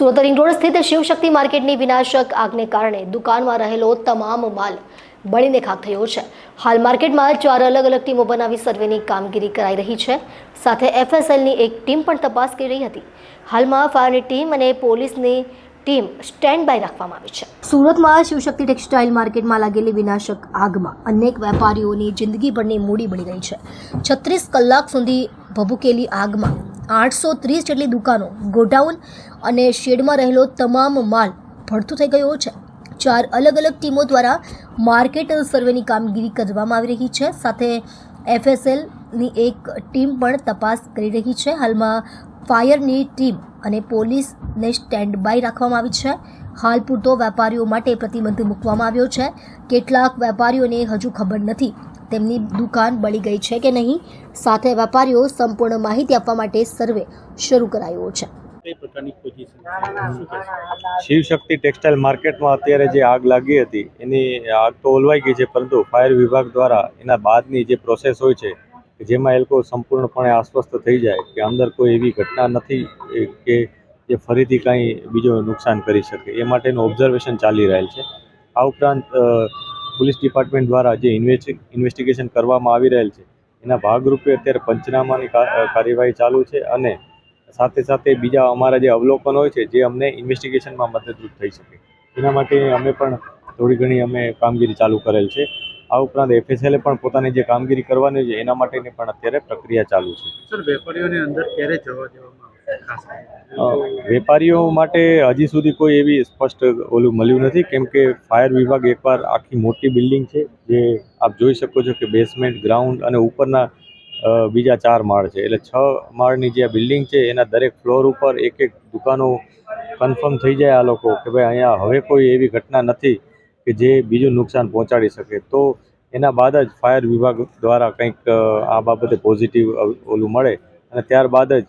Surat ring road સ્થિત શિવશક્તિ માર્કેટની વિનાશક આગને કારણે દુકાનમાં રહેલો તમામ માલ બળીને ખાક થયો છે. હાલ માર્કેટમાં ચાર અલગ અલગ ટીમો બનાવી સર્વેની કામગીરી કરાઈ રહી છે. સાથે એફએસએલની એક ટીમ પણ તપાસ કરી રહી હતી. હાલમાં ફાયરની ટીમ અને પોલીસની ટીમ સ્ટેન્ડ બાય રાખવામાં આવી છે. સુરતમાં શિવશક્તિ ટેક્સટાઇલ માર્કેટમાં લાગેલી વિનાશક આગમાં અનેક વેપારીઓની જિંદગીભરની મૂડી બળી ગઈ છે. છત્રીસ કલાક સુધી ભભૂકેલી આગમાં આઠસો ત્રીસ જેટલી દુકાનો, ગોડાઉન અને શેડમાં રહેલો તમામ માલ ભડથું થઈ ગયો છે. ચાર અલગ અલગ ટીમો દ્વારા માર્કેટ સર્વેની કામગીરી કરવામાં આવી રહી છે. સાથે એફએસએલની એક ટીમ પણ તપાસ કરી રહી છે. હાલમાં ફાયરની ટીમ અને પોલીસને સ્ટેન્ડ બાય રાખવામાં આવી છે. હાલ પૂરતો વેપારીઓ માટે પ્રતિબંધ મૂકવામાં આવ્યો છે. કેટલાક વેપારીઓને હજુ ખબર નથી તેમની દુકાન બળી ગઈ છે કે નહીં સાથે વેપારીઓ સંપૂર્ણ માહિતી આપવા માટે સર્વે શરૂ કરાયો છે. શિવશક્તિ ટેક્સટાઇલ માર્કેટમાં અત્યારે જે આગ લાગી હતી એની આગ તો ઓલવાઈ ગઈ છે પરંતુ ફાયર વિભાગ દ્વારા એના બાદની જે પ્રોસેસ હોય છે જેમાં એ લોકો સંપૂર્ણપણે આશ્વસ્ત થઈ જાય કે અંદર કોઈ એવી ઘટના નથી એ કે જે ફરીથી કાંઈ બીજો નુકસાન કરી શકે એ માટેનું ઓબ્ઝર્વેશન ચાલી રહેલ છે. આ ઉપરાંત પોલીસ ડિપાર્ટમેન્ટ દ્વારા જે ઇન્વેસ્ટિ ઇન્વેસ્ટિગેશન કરવામાં આવી રહેલ છે, એના ભાગરૂપે અત્યારે પંચનામાની કાર્યવાહી ચાલુ છે અને સાથે સાથે બીજા અમારા જે અવલોકન હોય છે, જે અમને ઇન્વેસ્ટિગેશનમાં મદદરૂપ થઈ શકે. એના માટે અમે પણ થોડી ઘણી અમે કામગીરી ચાલુ કરેલ છે. આ ઉપરાંત એફએસએલે પણ પોતાની જે કામગીરી કરવાની છે, એના માટેની પણ અત્યારે પ્રક્રિયા ચાલુ છે. સર, વેપારીઓને અંદર ક્યારે જવા દેવામાં વેપારીઓ માટે હજી સુધી કોઈ એવી સ્પષ્ટ ઓલું મળ્યું નથી, કેમ કે ફાયર વિભાગ એકવાર આખી મોટી બિલ્ડિંગ છે, જે આપ જોઈ શકો છો કે બેસમેન્ટ ગ્રાઉન્ડ અને ઉપરના બીજા ચાર માળ છે. એટલે છ માળની જે બિલ્ડિંગ છે, એના દરેક ફ્લોર ઉપર એક એક દુકાનો કન્ફર્મ થઈ જાય આ લોકો કે ભાઈ અહીંયા હવે કોઈ એવી ઘટના નથી કે જે બીજું નુકસાન પહોંચાડી શકે. તો એના બાદ જ ફાયર વિભાગ દ્વારા કંઈક આ બાબતે પોઝિટિવ ઓલું મળે અને ત્યારબાદ જ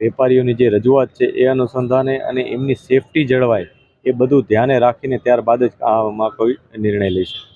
વેપારીઓની જે રજૂઆત છે એ અનુસંધાને અને એમની સેફટી જળવાય એ બધું ધ્યાને રાખીને ત્યારબાદ જ આમાં કોઈ નિર્ણય લઈશું